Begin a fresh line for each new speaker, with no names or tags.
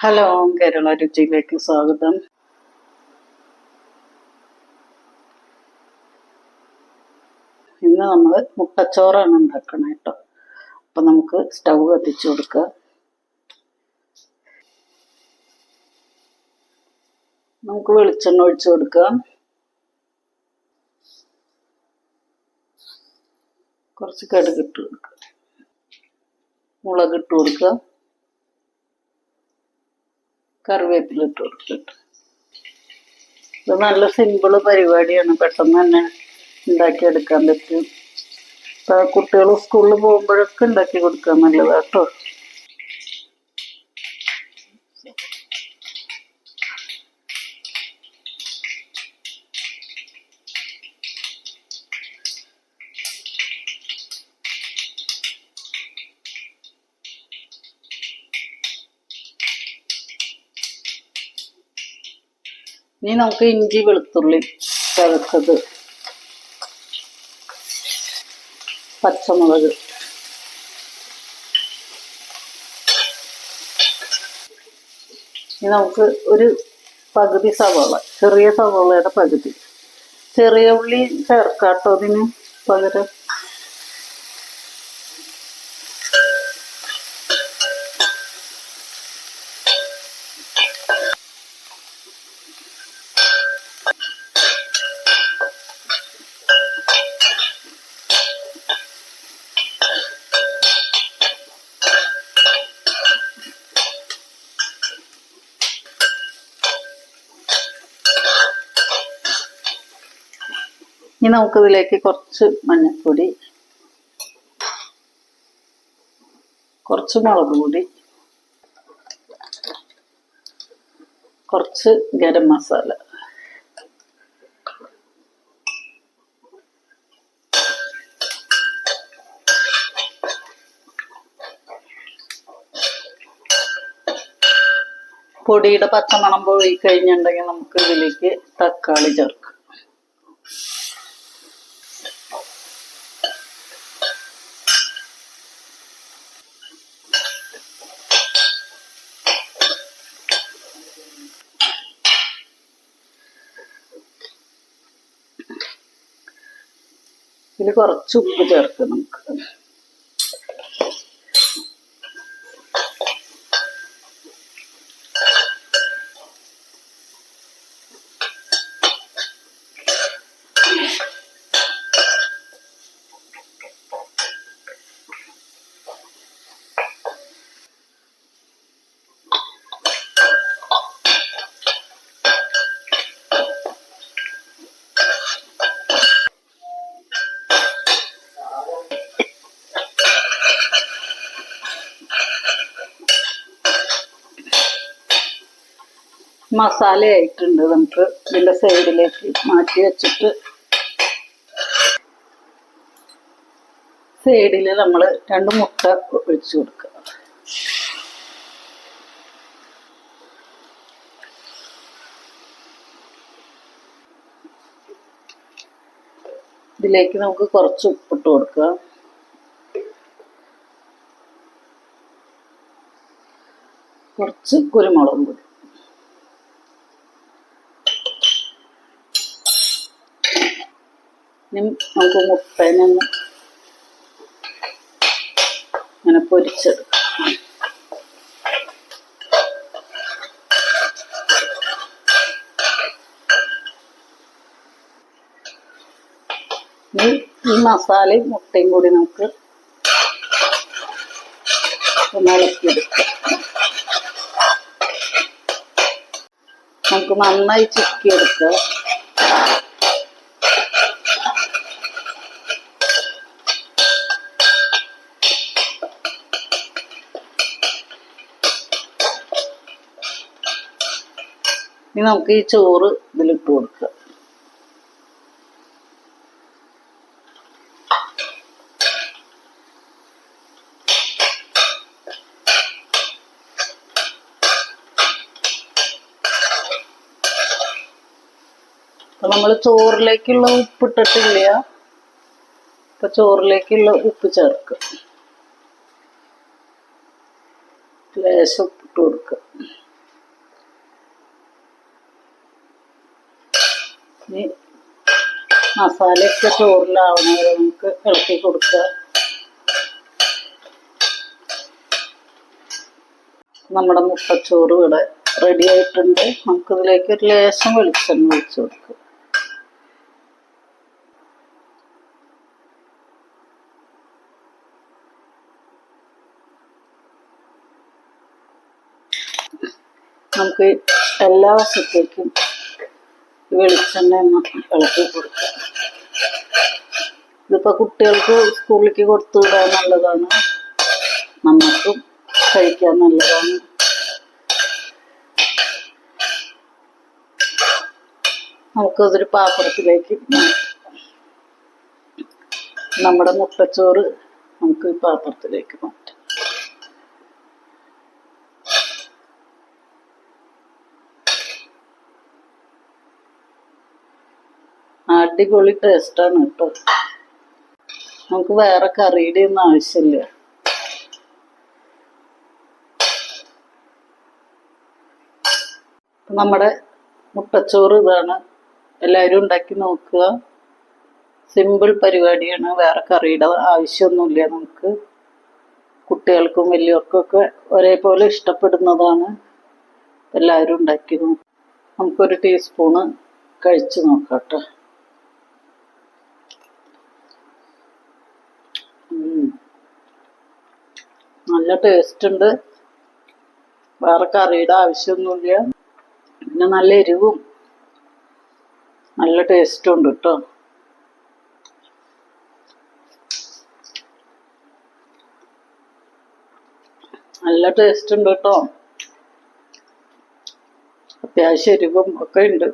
Hello Kerala രുചിയിലേക്ക് സ്വാഗതം. ഇന്ന് നമ്മൾ മുട്ടച്ചോറാണ് ഉണ്ടാക്കണം കേട്ടോ. അപ്പം നമുക്ക് സ്റ്റൗ കത്തിച്ചു കൊടുക്കുക നമുക്ക് വെളിച്ചെണ്ണ ഒഴിച്ചു കൊടുക്കുക കുറച്ച് കടുകിട്ട് കൊടുക്കുക മുളക് ഇട്ട് കൊടുക്കുക കറിവേപ്പില ഇട്ട് കൊടുത്തിട്ട്. ഇത് നല്ല സിമ്പിൾ പരിപാടിയാണ്. പെട്ടെന്ന് തന്നെ ഉണ്ടാക്കിയെടുക്കാൻ പറ്റും. കുട്ടികൾ സ്കൂളിൽ പോകുമ്പോഴൊക്കെ ഉണ്ടാക്കി കൊടുക്കാൻ നല്ലതാ ഇനി നമുക്ക് ഇഞ്ചി വെളുത്തുള്ളി ചതച്ചത് പച്ചമുളക്. ഇനി നമുക്ക് ഒരു പകുതി സവാള ചെറിയ സവാളയുടെ പകുതി. ചെറിയ ഉള്ളി ചേർക്കാട്ടോ അതിന് പകരം? ഇനി നമുക്ക് ഇതിലേക്ക് കുറച്ച് മഞ്ഞൾപ്പൊടി കുറച്ച് മുളക് പൊടി കുറച്ച് ഗരം മസാല. പൊടിയുടെ പച്ചമണം പോയി കഴിഞ്ഞിട്ടുണ്ടെങ്കിൽ നമുക്ക് ഇതിലേക്ക് തക്കാളി ചേർക്കാം. ഇതിൽ കുറച്ച് ഉപ്പ് ചേർക്കും നമുക്ക്. മസാല ആയിട്ടുണ്ട് നമുക്ക് ഇതിന്റെ സൈഡിലേക്ക് മാറ്റി വെച്ചിട്ട്. സൈഡിൽ നമ്മൾ രണ്ട് മുട്ട ഒഴിച്ചു കൊടുക്കുക ഇതിലേക്ക് നമുക്ക് കുറച്ച് ഉപ്പിട്ട് കൊടുക്കുക കുറച്ച് കുരുമുളക് പൊടി ഇനി നമുക്ക് മുട്ടേനെ ഒന്ന് ഇങ്ങനെ പൊരിച്ചെടുക്കാം. ഈ മസാലയും മുട്ടയും കൂടി നമുക്ക് ഒന്ന് നമുക്ക് നന്നായി ചിക്കിയെടുക്കുക ഇനി നമുക്ക് ഈ ചോറ് ഇതിലിട്ട് കൊടുക്കുക. നമ്മൾ ചോറിലേക്കുള്ള ഉപ്പ് ഇട്ടിട്ടില്ല അപ്പൊ ചോറിലേക്കുള്ള ഉപ്പ് ചേർക്കുക. ലേശം ഉപ്പിട്ട് കൊടുക്കുക. ഇനി മസാലയൊക്കെ ചോറിലാവുന്നവരെ നമുക്ക് ഇളക്കി കൊടുക്കുക നമ്മുടെ മുട്ടച്ചോറ് ഇവിടെ റെഡി ആയിട്ടുണ്ട്. നമുക്കിതിലേക്ക് ഒരു ലേശം വെളിച്ചെണ്ണ ഒഴിച്ചു കൊടുക്കുക നമുക്ക് എല്ലാ വശത്തേക്കും വെളിച്ചെണ്ണ ഇളക്കി കൊടുക്കാം ഇതിപ്പോ കുട്ടികൾക്ക് സ്കൂളിലേക്ക് കൊടുത്തു വിടാൻ നല്ലതാണ്. നമുക്കും കഴിക്കാൻ നല്ലതാണ്. നമുക്കതൊരു പാത്രത്തിലേക്ക്. നമ്മുടെ മുട്ടച്ചോറ് നമുക്ക് പാത്രത്തിലേക്ക് മാറ്റാം. അടിപൊളി ടേസ്റ്റാണ് കേട്ടോ. നമുക്ക് വേറെ കറിയുടെ ഒന്നും ആവശ്യമില്ല. നമ്മുടെ മുട്ടച്ചോറ് ഇതാണ്. എല്ലാവരും ഉണ്ടാക്കി നോക്കുക. സിമ്പിൾ പരിപാടിയാണ്. വേറെ കറിയുടെ ആവശ്യമൊന്നുമില്ല നമുക്ക്. കുട്ടികൾക്കും വലിയവർക്കൊക്കെ ഒരേപോലെ ഇഷ്ടപ്പെടുന്നതാണ്. എല്ലാവരും ഉണ്ടാക്കി നോക്കുക നമുക്കൊരു ടീസ്പൂണ് കഴിച്ചു നോക്കാം കേട്ടോ. നല്ല ടേസ്റ്റ് ഉണ്ട്. വേറെ കറിയുടെ ആവശ്യമൊന്നുമില്ല. പിന്നെ നല്ല എരിവും. നല്ല ടേസ്റ്റും ഉണ്ട് കേട്ടോ നല്ല ടേസ്റ്റ് ഉണ്ട് കേട്ടോ അത്യാവശ്യം എരിവും ഒക്കെ ഉണ്ട്.